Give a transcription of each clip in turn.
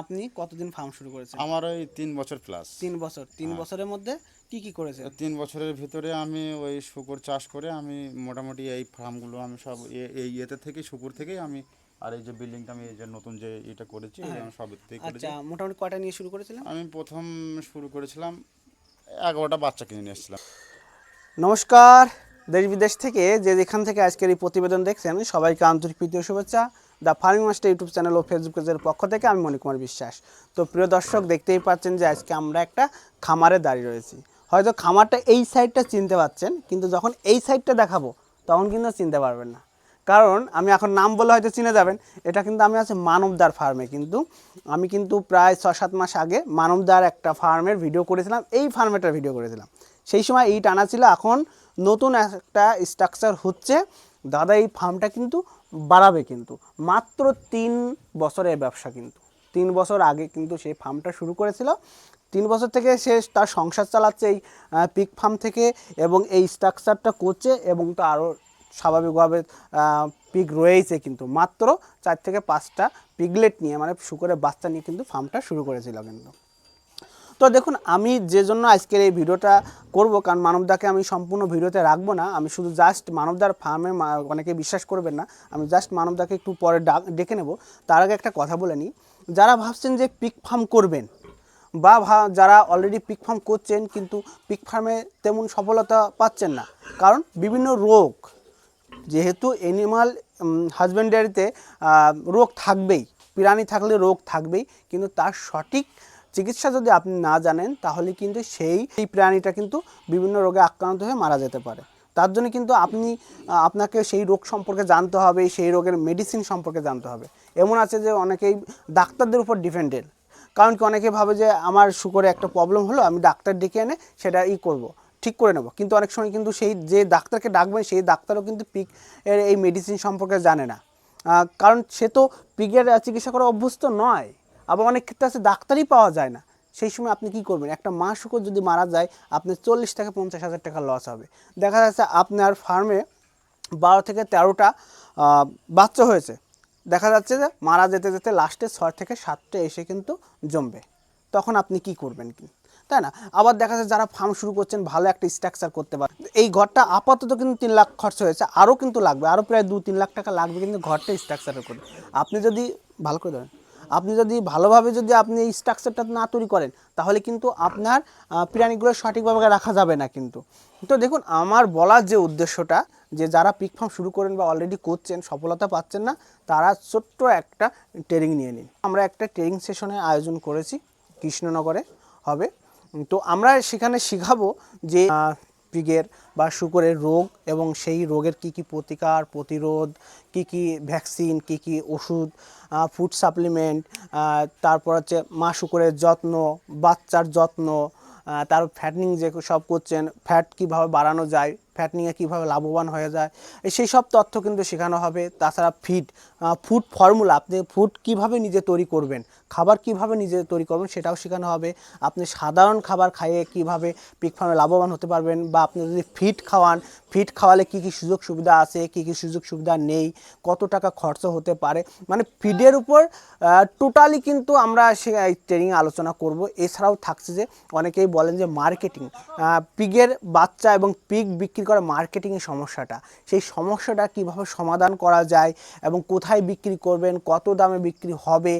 আপনি কতদিন ফার্ম শুরু করেছেন? আমার ওই তিন বছর প্লাস তিন বছর। তিন বছরের মধ্যে কি কি করেছেন? তিন বছরের ভিতরে আমি ওই শুকুর চাষ করে আমি মোটামুটি এই ফার্মগুলো আমি সব এই ইয়েতে থেকে শুকুর থেকেই আমি আর এই যে বিল্ডিংটা আমি এই যে নতুন যে এটা করেছি এটা আমি সব থেকে করেছি। আচ্ছা মোটামুটি কয়টা নিয়ে শুরু করেছিলেন? আমি প্রথম শুরু করেছিলাম এগারোটা বাচ্চা কিনে নিয়ে এসেছিলাম। নমস্কার দেশ বিদেশ থেকে যে যেখান থেকে আজকের এই প্রতিবেদন দেখছেন সবাইকে আন্তরিক প্রীতি ও শুভেচ্ছা। The farming master YouTube channel O Facebook পেজের পক্ষ থেকে আমি মণিকুমার বিশ্বাস। তো প্রিয় দর্শক, দেখতেই পাচ্ছেন যে আজকে আমরা একটা খামারে দাঁড়িয়ে রয়েছি। হয়তো খামারটা এই সাইডটা চিনতে পাচ্ছেন, কিন্তু যখন এই সাইডটা দেখাবো, তখন কিন্তু চিনতে পারবেন না। কারণ আমি এখন নাম বলে হয়তো চিনে যাবেন, এটা কিন্তু আমি আছে মানবদার ফার্মে। কিন্তু আমি কিন্তু প্রায় ছ সাত মাস আগে মানবদার একটা ফার্মের ভিডিও করেছিলাম, এই ফার্মেটার ভিডিও করেছিলাম। সেই সময় এই টানা ছিল, এখন নতুন একটা স্ট্রাকচার হচ্ছে, দাদা এই ফার্মটা কিন্তু বাড়াবে কিন্তু। মাত্র তিন বছরের ব্যবসা কিন্তু। তিন বছর আগে কিন্তু সে ফার্মটা শুরু করেছিল। তিন বছর থেকে সে তার সংসার চালাচ্ছে এই পিক ফার্ম থেকে এবং এই স্ট্রাকচারটা করছে এবং তো আরও স্বাভাবিকভাবে পিক রয়েছে কিন্তু। মাত্র চার থেকে পাঁচটা পিগলেট নিয়ে মানে শুকরের বাচ্চা নিয়ে কিন্তু ফার্মটা শুরু করেছিল কিন্তু। তো দেখুন, আমি যে জন্য আজকের এই ভিডিওটা করব, কারণ মানবদাকে আমি সম্পূর্ণ ভিডিওতে রাখব না, আমি শুধু জাস্ট মানবদার ফার্মে অনেকে বিশ্বাস করবেন না, আমি জাস্ট মানবদাকে একটু পরে ডাক, ডেকে নেব। তার আগে একটা কথা বলে নিই, যারা ভাবছেন যে পিক ফার্ম করবেন, বা যারা অলরেডি পিক ফার্ম করছেন, কিন্তু পিক ফার্মে তেমন সফলতা পাচ্ছেন না, কারণ বিভিন্ন রোগ, যেহেতু অ্যানিমাল হাজব্যান্ডারিতে রোগ থাকবেই, প্রাণী থাকলে রোগ থাকবেই, কিন্তু তার সঠিক চিকিৎসা যদি আপনি না জানেন, তাহলে কিন্তু সেই এই প্রাণীটা কিন্তু বিভিন্ন রোগে আক্রান্ত হয়ে মারা যেতে পারে। তার জন্য কিন্তু আপনি আপনাকে সেই রোগ সম্পর্কে জানতে হবে, সেই রোগের মেডিসিন সম্পর্কে জানতে হবে। এমন আছে যে অনেকেই ডাক্তারদের উপর ডিপেন্ডেন্ট কারণ কি অনেকে ভাবে যে আমার শুকরে একটা প্রবলেম হলো, আমি ডাক্তার ডেকে এনে সেটা ই করব, ঠিক করে নেব। কিন্তু অনেক সময় কিন্তু সেই যে ডাক্তারকে ডাকবেন, সেই ডাক্তারও কিন্তু পিক এর এই মেডিসিন সম্পর্কে জানে না। কারণ সে তো পিকের চিকিৎসা করা অভ্যস্ত নয়। আবার অনেক ক্ষেত্রে আছে ডাক্তারই পাওয়া যায় না। সেই সময় আপনি কি করবেন? একটা মা শুকর যদি মারা যায়, আপনার চল্লিশ থেকে পঞ্চাশ হাজার টাকা লস হবে। দেখা যাচ্ছে আপনার ফার্মে বারো থেকে তেরোটা বাচ্চা হয়েছে। দেখা যাচ্ছে যে মারা যেতে যেতে লাস্টে ছয় থেকে সাতটা এসে কিন্তু জমবে। তখন আপনি কি করবেন কি? তাই না? আবার দেখা যাচ্ছে যারা ফার্ম শুরু করছেন, ভালো একটা স্ট্রাকচার করতে পারে এই ঘরটা আপাতত কিন্তু তিন লাখ খরচ হয়েছে, আরও কিন্তু লাগবে। আরও প্রায় দু তিন লাখ টাকা লাগবে কিন্তু ঘরটা স্ট্রাকচার করতে আপনি যদি ভালো করে ধরেন। আপনি যদি ভালোভাবে যদি আপনি এই স্ট্রাকচারটা না তৈরি করেন, তাহলে কিন্তু আপনার প্রাণীগুলো সঠিকভাবে রাখা যাবে না কিন্তু। তো দেখুন, আমার বলার যে উদ্দেশ্যটা, যে যারা পিক ফার্ম শুরু করেন বা অলরেডি করছেন, সফলতা পাচ্ছেন না, তারা ছোট্ট একটা ট্রেনিং নিয়ে নিন। আমরা একটা ট্রেনিং সেশনের আয়োজন করেছি, কৃষ্ণনগরে হবে। তো আমরা সেখানে শেখাবো যে পিগের বা শুকরের রোগ এবং সেই রোগের কি কি প্রতিকার, প্রতিরোধ, কি কি ভ্যাকসিন, কি কি ওষুধ ফুড সাপ্লিমেন্ট তারপর হচ্ছে মা শুকরের যত্ন, বাচ্চার যত্ন তার ফ্যাটনিং যে সব করছেন, ফ্যাট কীভাবে বাড়ানো যায় ফ্যাটনিংয়ে কীভাবে লাভবান হয়ে যায় সেই সব তথ্য কিন্তু শেখানো হবে। তাছাড়া ফিড ফুড ফর্মুলা আপনি ফুড কীভাবে নিজে তৈরি করবেন, খাবার কীভাবে নিজে তৈরি করবেন সেটাও শেখানো হবে। আপনি সাধারণ খাবার খাইয়ে কীভাবে পিক ফার্মে লাভবান হতে পারবেন বা আপনি যদি ফিড খাওয়ান ফিড খাওয়ালে কি কি সুযোগ সুবিধা আছে, কি কি সুযোগ সুবিধা নেই, কত টাকা খরচ হতে পারে মানে ফিডের উপর টোটালি কিন্তু আমরা সে ট্রেনিং আলোচনা করব। এছাড়াও থাকছে যে অনেকেই বলেন যে মার্কেটিং পিগের বাচ্চা এবং পিগ বিক্রি করা মার্কেটিংয়ের সমস্যাটা? সেই সমস্যাটা কীভাবে সমাধান করা যায় এবং কোথায় বিক্রি করবেন? কত দামে বিক্রি হবে?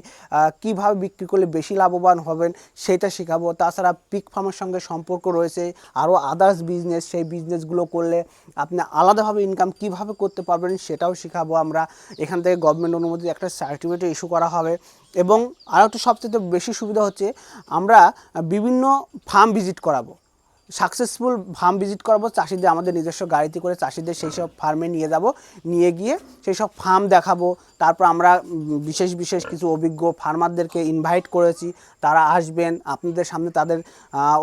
কীভাবে বিক্রি করলে বেশি লাভবান হবেন? সেটা শেখাবো। তাছাড়া পিক ফার্মের সঙ্গে সম্পর্ক রয়েছে। আরও আদার্স বিজনেস সেই বিজনেসগুলো করলে আপনি আলাদাভাবে ইনকাম কীভাবে করতে পারবেন সেটাও শেখাবো আমরা। এখান থেকে গভর্নমেন্ট অনুমোদিত একটা সার্টিফিকেট ইস্যু করা হবে। এবং আরও একটা সবচেয়ে বেশি সুবিধা হচ্ছে, আমরা বিভিন্ন ফার্ম ভিজিট করাবো। সাকসেসফুল ফার্ম ভিজিট করাবো, চাষিদের আমাদের নিজস্ব গাড়িতে করে চাষিদের সেই সব ফার্মে নিয়ে যাব, নিয়ে গিয়ে সেই সব ফার্ম দেখাবো। তারপর আমরা বিশেষ বিশেষ কিছু অভিজ্ঞ ফার্মারদেরকে ইনভাইট করেছি। তারা আসবেন, আপনাদের সামনে তাদের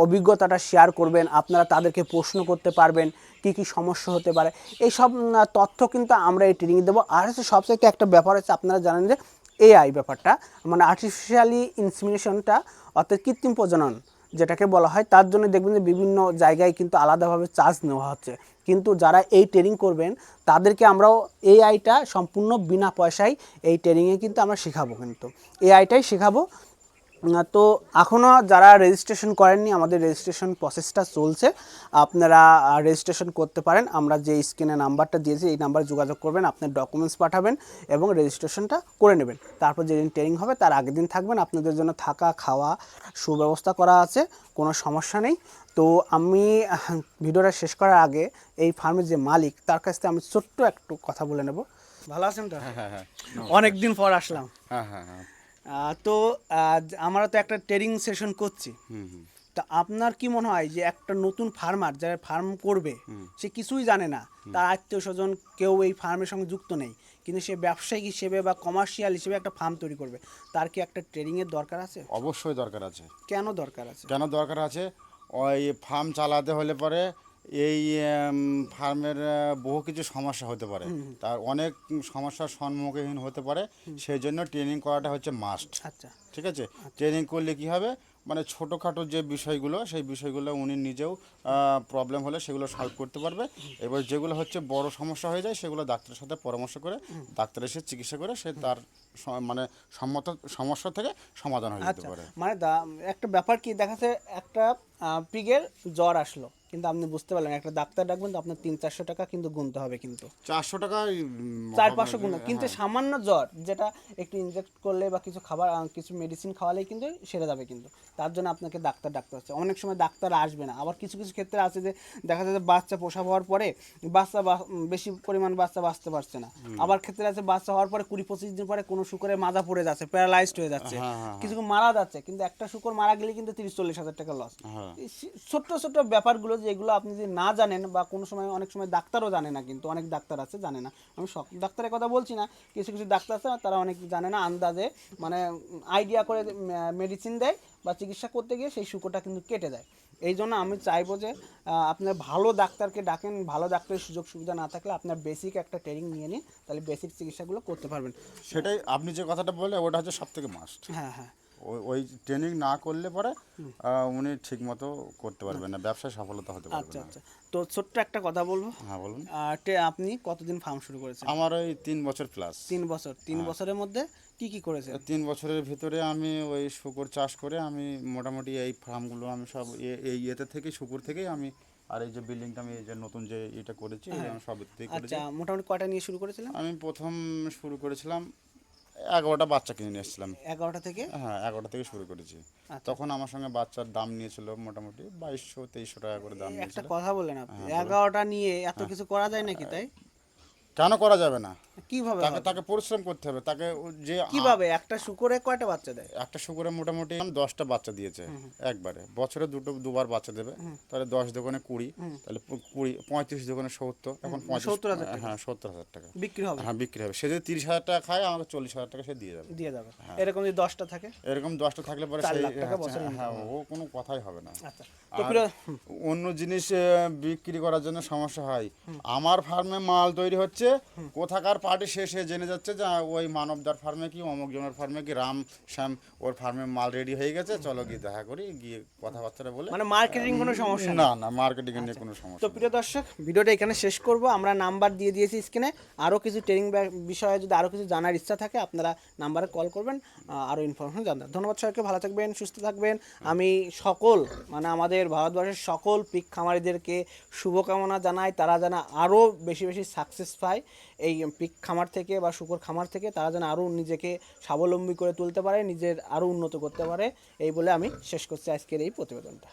অভিজ্ঞতাটা শেয়ার করবেন, আপনারা তাদেরকে প্রশ্ন করতে পারবেন, কি কি সমস্যা হতে পারে। এই সব তথ্য কিন্তু আমরা এই ট্রেনিং দেবো। আর হচ্ছে সবথেকে একটা ব্যাপার হচ্ছে আপনারা জানেন যে এআই ব্যাপারটা মানে আর্টিফিশিয়ালি ইনসিমিনেশনটা অর্থাৎ কৃত্রিম প্রজনন যেটাকে বলা হয়, তার জন্য দেখবেন যে বিভিন্ন জায়গায় কিন্তু আলাদাভাবে চার্জ নেওয়া হচ্ছে। কিন্তু যারা এই ট্রেনিং করবেন, তাদেরকে আমরাও এআইটা সম্পূর্ণ বিনা পয়সায় এই ট্রেনিংয়ে কিন্তু আমরা শেখাবো কিন্তু। এআইটাই শেখাবো তো এখনও যারা রেজিস্ট্রেশন করেননি আমাদের রেজিস্ট্রেশন প্রসেসটা চলছে। আপনারা রেজিস্ট্রেশন করতে পারেন। আমরা যে স্ক্রিনে নাম্বারটা দিয়েছি এই নাম্বারে যোগাযোগ করবেন আপনার ডকুমেন্টস পাঠাবেন এবং রেজিস্ট্রেশনটা করে নেবেন। তারপর যেদিন ট্রেনিং হবে তার আগের দিন থাকবেন। আপনাদের জন্য থাকা খাওয়া সুব্যবস্থা করা আছে কোনো সমস্যা নেই। তো আমি ভিডিওটা শেষ করার আগে এই ফার্মের যে মালিক তার কাছ থেকে আমি ছোট্ট একটু কথা বলে নেব। ভালো আছেন তো? হ্যাঁ হ্যাঁ অনেক দিন পর আসলাম। হ্যাঁ হ্যাঁ হ্যাঁ। তো আমরা তো একটা ট্রেনিং সেশন করছি। তা আপনার কি মনে হয় যে একটা নতুন ফার্মার যারা ফার্ম করবে সে কিছুই জানে না। তার আত্মীয় স্বজন কেউ এই ফার্মের সঙ্গে যুক্ত নেই। কিন্তু সে ব্যবসায়িক হিসেবে বা কমার্শিয়াল হিসেবে একটা ফার্ম তৈরি করবে। তার কি একটা ট্রেনিংয়ের দরকার আছে? অবশ্যই দরকার আছে। কেন দরকার আছে? কেন দরকার আছে? ওই ফার্ম চালাতে হলে পরে এই ফার্মের বহু কিছু সমস্যা হতে পারে। তার অনেক সমস্যার সম্মুখীন হতে পারে। সেই জন্য ট্রেনিং করাটা হচ্ছে মাস্ট আচ্ছা। ঠিক আছে? ট্রেনিং করলে কি হবে? মানে ছোটোখাটো যে বিষয়গুলো সেই বিষয়গুলো উনি নিজেও প্রবলেম হলে সেগুলো সলভ করতে পারবে। এবার যেগুলো হচ্ছে বড় সমস্যা হয়ে যায় সেগুলো ডাক্তারের সাথে পরামর্শ করে ডাক্তার এসে চিকিৎসা করে সে তার মানে সম্মত সমস্যা থেকে সমাধান হয়ে যেতে আচ্ছা। পারে। মানে একটা ব্যাপার কি দেখাচ্ছে একটা পিগের জ্বর আসলো কিন্তু আপনি বুঝতে পারলেন একটা ডাক্তার ডাকবেন তো আপনার তিন চারশো টাকা কিন্তু গুনতে হবে কিন্তু। চারশো টাকা চার পাঁচশো গুণ কিন্তু সামান্য জ্বর যেটা একটু ইনজেক্ট করলে বা কিছু খাবার কিছু মেডিসিন খাওয়ালেই কিন্তু সেরে যাবে কিন্তু। তার জন্য আপনাকে ডাক্তার ডাক্তার হচ্ছে। অনেক সময় ডাক্তার আসবে না। আবার কিছু কিছু ক্ষেত্রে আছে যে দেখা যায় বাচ্চা প্রসব হওয়ার পরে বাচ্চা বেশি পরিমাণ বাচ্চা বাঁচতে পারছে না। আবার ক্ষেত্রে আছে বাচ্চা হওয়ার পরে কুড়ি পঁচিশ দিন পরে কোনো শুকরে মাজা পড়ে যাচ্ছে প্যারালাইজড হয়ে যাচ্ছে। কিছু কিছু মারা যাচ্ছে কিন্তু একটা শুকর মারা গেলে কিন্তু তিরিশ চল্লিশ হাজার টাকা লস হ্যাঁ। ছোট্ট ছোট্ট ব্যাপারগুলো যেগুলো আপনি যদি না জানেন বা কোনো সময় অনেক সময় ডাক্তারও জানে না কিন্তু অনেক ডাক্তার আছে জানে না। আমি সব ডাক্তারের কথা বলছি না কিছু কিছু ডাক্তার আছে তারা অনেক জানে না আন্দাজে মানে আইডিয়া করে মেডিসিন দেয় বা চিকিৎসা করতে গিয়ে সেই শুকোটা কিন্তু কেটে দেয়। এই জন্য আমি চাইব যে আপনার ভালো ডাক্তারকে ডাকেন ভালো ডাক্তারের সুযোগ সুবিধা না থাকলে আপনার বেসিক একটা ট্রেনিং নিয়ে নিন তাহলে বেসিক চিকিৎসাগুলো করতে পারবেন। সেটাই আপনি যে কথাটা বললে ওটা হচ্ছে সব থেকে মাস্ট হ্যাঁ হ্যাঁ। ওই ওই ট্রেনিং না করলে পরে উনি ঠিক মতো করতে পারবেন না ব্যবসায় সফলতা হতে পারবে আচ্ছা আচ্ছা। তো ছোট্ট একটা কথা বলব। হ্যাঁ বলুন। আপনি কতদিন ফার্ম শুরু করেছেন? আমার ওই তিন বছর প্লাস তিন বছর। তিন বছরের মধ্যে কি কি করেছে তিন বছরের ভিতরে আমি ওই শুকুর চাষ করে আমি মোটামুটি এই ফার্মগুলো আমি সব এই ইয়েতে থেকে শুকুর থেকেই আমি আর এই যে বিল্ডিংটা আমি এই যে নতুন যে এটা করেছি এই আমি সব থেকে করেছি। আচ্ছা মোটামুটি কয়টা নিয়ে শুরু করেছিলাম আমি প্রথম শুরু করেছিলাম এগারোটা বাচ্চা কিনে নিয়ে এসেছিলাম। এগারোটা থেকে? হ্যাঁ এগারোটা থেকে শুরু করেছি। আচ্ছা। তখন আমার সঙ্গে বাচ্চার দাম নিয়েছিল মোটামুটি বাইশশো তেইশশো টাকা করে দাম একটা কথা বলেন আপনি হ্যাঁ, এগারোটা নিয়ে এত কিছু করা যায় নাকি তাই? কেন করা যাবে না? কীভাবে তাকে তাকে পরিশ্রম করতে হবে তাকে যে কীভাবে? একটা শুকরে কয়টা বাচ্চা দেয়? একটা শুকুরে মোটামুটি দশটা বাচ্চা দিয়েছে একবারে। বছরে দুটো দুবার বাচ্চা দেবে তাহলে দশ দোকানে কুড়ি তাহলে কুড়ি পঁয়ত্রিশ দোকানে সত্তর এখন সত্তর হাজার হ্যাঁ সত্তর হাজার টাকা। বিক্রি হবে? হ্যাঁ বিক্রি হবে। সে যদি তিরিশ হাজার টাকা খায় আমাকে চল্লিশ হাজার টাকা সে দিয়ে যাবে। দিয়ে যাবে। এরকম যদি দশটা থাকে? এরকম দশটা থাকলে পরে সেই বছরে হ্যাঁ ও কোনো কথাই হবে না। আচ্ছা। অন্য জিনিস বিক্রি করার জন্য সমস্যা হয়। আমার ফার্মে মাল তৈরি হচ্ছে কোথাকার পার্টি সে সে জেনে যাচ্ছে যে ওই মানবদার ফার্মে কি অমুক জনের ফার্মে কি রাম শ্যাম ওর ফার্মে মাল রেডি হয়ে গেছে চলো গিয়ে দেখা করি গিয়ে কথাবার্তা বলে। মানে মার্কেটিং কোনো সমস্যা না না মার্কেটিং নিয়ে কোনো সমস্যা নেই। প্রিয় দর্শক ভিডিওটা এখানে শেষ করব। আমরা নাম্বার দিয়ে দিয়েছি স্ক্রিনে। আরও কিছু ট্রেনিং বিষয়ে যদি আরও কিছু জানার ইচ্ছা থাকে আপনারা নাম্বারে কল করবেন আরও ইনফরমেশন জানতে। ধন্যবাদ সবাইকে ভালো থাকবেন সুস্থ থাকবেন। আমি সকল মানে আমাদের ভারতবর্ষের সকল পিক খামারিদেরকে শুভকামনা জানাই। তারা যেন আরও বেশি বেশি সাকসেস পায় এই পিক খামার থেকে বা শুকর খামার থেকে তারা যেন আরও নিজেকে স্বাবলম্বী করে তুলতে পারে, নিজের আরও উন্নত করতে পারে, এই বলে আমি শেষ করছি আজকের এই প্রতিবেদনটা।